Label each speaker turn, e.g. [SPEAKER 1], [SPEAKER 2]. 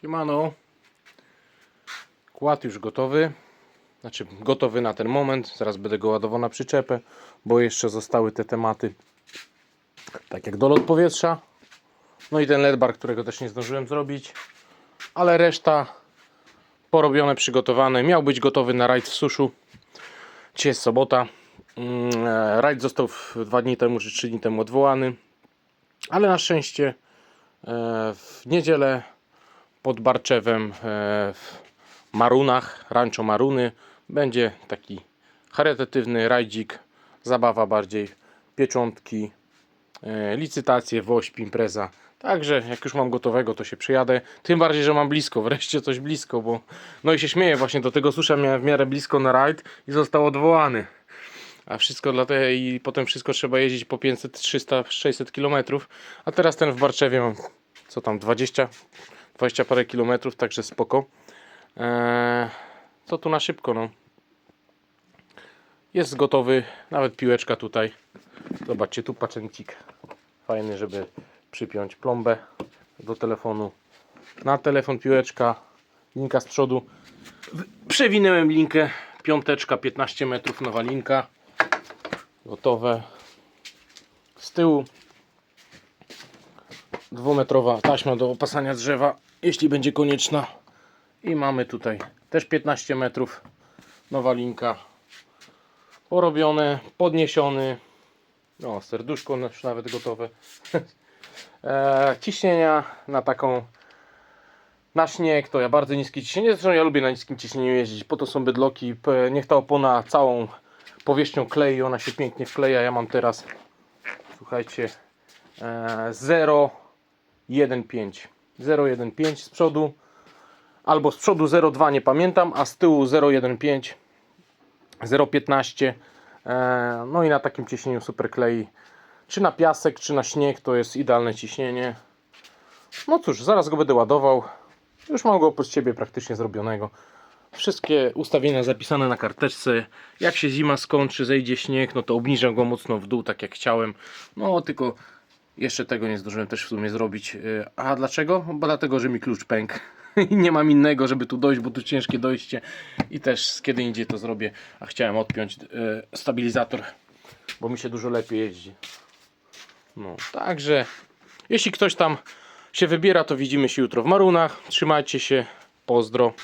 [SPEAKER 1] Siemano. Kład już gotowy. Znaczy gotowy na ten moment. Zaraz będę go ładował na przyczepę, bo jeszcze zostały te tematy. Tak jak dolot powietrza. No i ten LED bar, którego też nie zdążyłem zrobić. Ale reszta porobione, przygotowane. Miał być gotowy na rajd w suszu. Dzisiaj jest sobota. Mm, e, Rajd został dwa dni temu czy trzy dni temu odwołany. Ale na szczęście e, w niedzielę pod Barczewem e, w Marunach, Rancho Maruny będzie taki charytatywny rajdzik, zabawa bardziej, pieczątki, e, licytacje, wośp, impreza. Także jak już mam gotowego, to się przyjadę. Tym bardziej, że mam blisko, wreszcie coś blisko, bo no i się śmieję właśnie do tego susza miałem w miarę blisko na rajd i został odwołany. A wszystko dla tej i potem wszystko trzeba jeździć po 500, 300, 600 km. A teraz ten w Barczewie mam co tam 20, 20 parę kilometrów, także spoko. Eee, co tu na szybko, no. Jest gotowy, nawet piłeczka tutaj. Zobaczcie, tu paczęcik. Fajny, żeby przypiąć plombę do telefonu. Na telefon piłeczka, linka z przodu. Przewinęłem linkę, piąteczka, 15 metrów, nowa linka. Gotowe. Z tyłu dwumetrowa taśma do opasania drzewa, jeśli będzie konieczna. I mamy tutaj też 15 metrów. Nowa linka. Porobione, podniesiony. O, serduszko już nawet gotowe. e, ciśnienia na taką na śnieg to ja bardzo niskie ciśnienie. Zresztą ja lubię na niskim ciśnieniu jeździć. Po to są bydloki. Niech ta opona całą powierzchnią klei, ona się pięknie wkleja. Ja mam teraz, słuchajcie, e, 0,15. 0,15 z przodu, albo z przodu 0,2 nie pamiętam, a z tyłu 0,15, 0,15. E, no i na takim ciśnieniu super klei. Czy na piasek, czy na śnieg to jest idealne ciśnienie. No cóż, zaraz go będę ładował. Już mam go pod siebie praktycznie zrobionego. Wszystkie ustawienia zapisane na karteczce. Jak się zima skończy, zejdzie śnieg, no to obniżę go mocno w dół, tak jak chciałem. No tylko jeszcze tego nie zdążyłem też w sumie zrobić. Yy, A dlaczego? Bo dlatego, że mi klucz pękł. I nie mam innego, żeby tu dojść, bo tu ciężkie dojście. I też kiedy indziej to zrobię. A chciałem odpiąć yy, stabilizator, bo mi się dużo lepiej jeździ. No, także jeśli ktoś tam się wybiera, to widzimy się jutro w Marunach. Trzymajcie się. Pozdro.